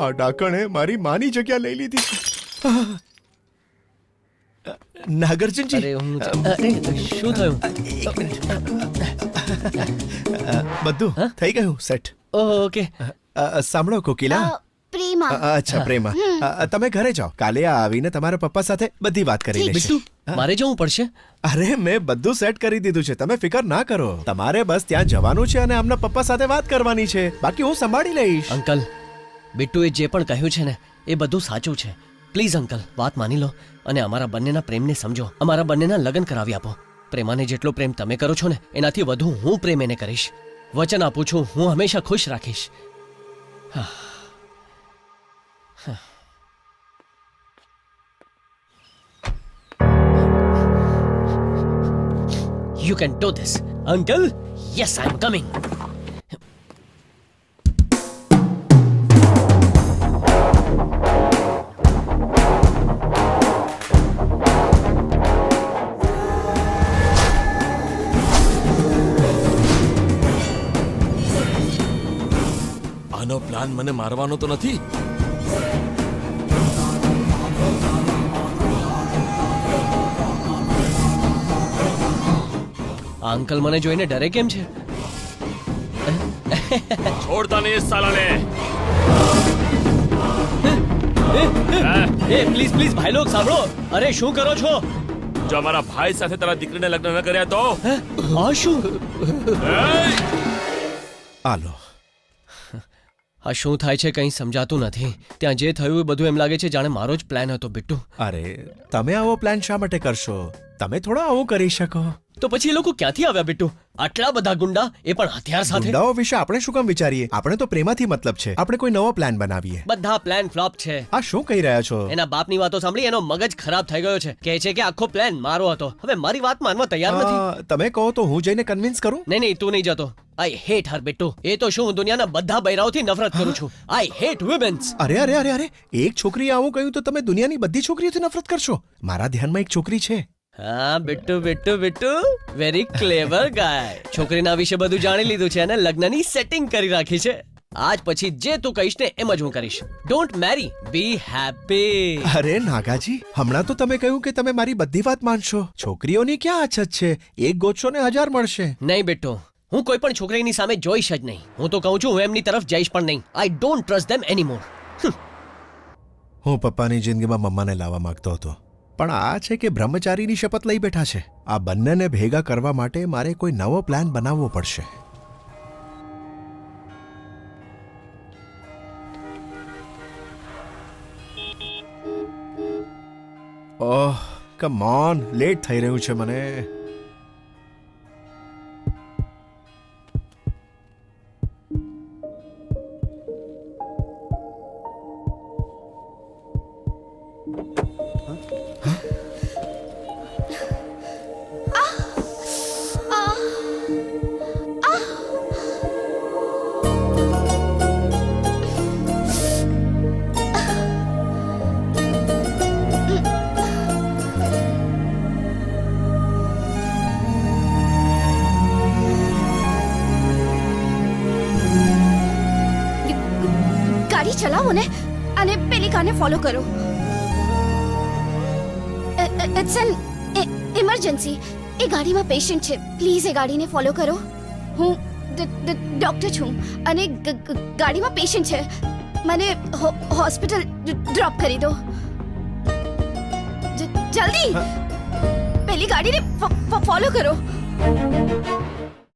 આ ડાકણે મારી માની જગ્યા લઈ લીધી છે. નાગાર્જુનજી. અરે હું અરે શું થયું? બધું થઈ ગયું સેટ. Oh okay. સાંભળો કોકિલા. પ્રેમા. અચ્છા પ્રેમા. તમે ઘરે જાઓ. કાલે આવીને તમારા પપ્પા સાથે બધી વાત કરી લેશે મારે જવું પડશે? અરે મેં બધું સેટ કરી દીધું છે. તમે ફિકર ના કરો. તમારે બસ ત્યાં જવાનું છે અને આમના પપ્પા સાથે વાત કરવાની છે. બાકી હું સંભાળી લઈશ. અંકલ બિટ્ટુએ જે પણ કહ્યું છે ને એ બધું સાચું છે. પ્લીઝ અંકલ વાત માની લો અને અમારા બંનેના પ્રેમને સમજો. અમારા બંનેના લગ્ન કરાવી આપો. પ્રેમાને જેટલો પ્રેમ તમે કરો છો ને એનાથી વધુ હું પ્રેમ એને કરીશ. વચન આપું છું હું હંમેશા ખુશ રાખીશ. You can do this. Uncle? Yes, I'm coming. આનો પ્લાન મને મારવાનો તો નથી આ અંકલ મને જોઈને ડરે કેમ છે? છોડતા નહીં સાલાને. એ પ્લીઝ પ્લીઝ ભાઈ લોક સાંભળો. અરે શું કરો છો? જો અમારા ભાઈ સાથે તારા દીકરીને લગ્ન ન કર્યા તો? હે? આ શું? આલો. આ શું થાય છે કંઈ સમજાતું નથી. ત્યાં જે થયું એ બધું એમ લાગે છે જાણે મારો જ પ્લાન હતો બિટ્ટુ અરે તમે આવો પ્લાન શા માટે કરશો? તમે થોડો આવું કરી શકો. તો પછી એ લોકો ક્યાંથી આવ્યા બિટ્ટુ આટલા બધા ગુંડા એ પણ હથિયાર સાથે? ગુંડાઓ વિશે આપણે શું કામ વિચારીએ? આપણે તો પ્રેમાથી મતલબ છે. આપણે કોઈ નવો પ્લાન બનાવીએ. બધા પ્લાન ફ્લોપ છે. આ શું કહી રહ્યા છો? એના બાપની વાતો સાંભળી એનો મગજ ખરાબ થઈ ગયો છે. કહે છે કે આખો પ્લાન મારો હતો. હવે મારી વાત માનવા તૈયાર નથી. તમે કહો તો હું જઈને કન્વિન્સ કરું? નહીં નહીં તું નહીં જતો. આઈ હેટ હર બેટુ. એ તો શું હું દુનિયાના બધા બૈરાઓથી નફરત કરું છું. આઈ હેટ વુમેન્સ અરે અરે અરે અરે એક છોકરીએ આવું કહ્યું તો તમે દુનિયાની બધી છોકરીઓથી નફરત કરશો? મારા ધ્યાનમાં એક છોકરી છે. હા Bittu Bittu Bittu. Very clever guy છોકરીના વિશે બધું જાણી લીધું છે અને લગ્નની સેટિંગ કરી રાખી છે. આજ પછી જે તું કહીશ ને એમ જ હું કરીશ. ડોન્ટ મેરી બી હેપી અરે નાગાજી હમણાં તો તમે કહ્યું કે તમે મારી બધી વાત માનશો. છોકરીઓની ક્યાં અછત છે? એક ગોતશો ને હજાર મળશે. નહીં બેટો હું કોઈ પણ છોકરીની સામે જોઈશ જ નહીં. હું તો કહું છું હું એમની તરફ જઈશ પણ નહીં. I don't trust them anymore હું પપ્પાની જિંદગીમાં મમ્માને લાવવા માંગતો હતો. પણ આ છે કે બ્રહ્મચારીની શપથ લઈ બેઠા છે. આ બંનેને ભેગા કરવા માટે મારે કોઈ નવો પ્લાન બનાવવો પડશે. ઓહ, કમ ઓન, લેટ થઈ રહ્યું છે મને. ચલાવો ને અને પેલી કારને ફોલો કરો. ઇટ્સ એન ઇમરજન્સી એ ગાડીમાં પેશન્ટ છે. પ્લીઝ એ ગાડીને ફોલો કરો. હું ડોક્ટર છું અને ગાડીમાં પેશન્ટ છે. મને હોસ્પિટલ ડ્રોપ કરી દો. જલ્દી! પેલી ગાડીને ફોલો કરો.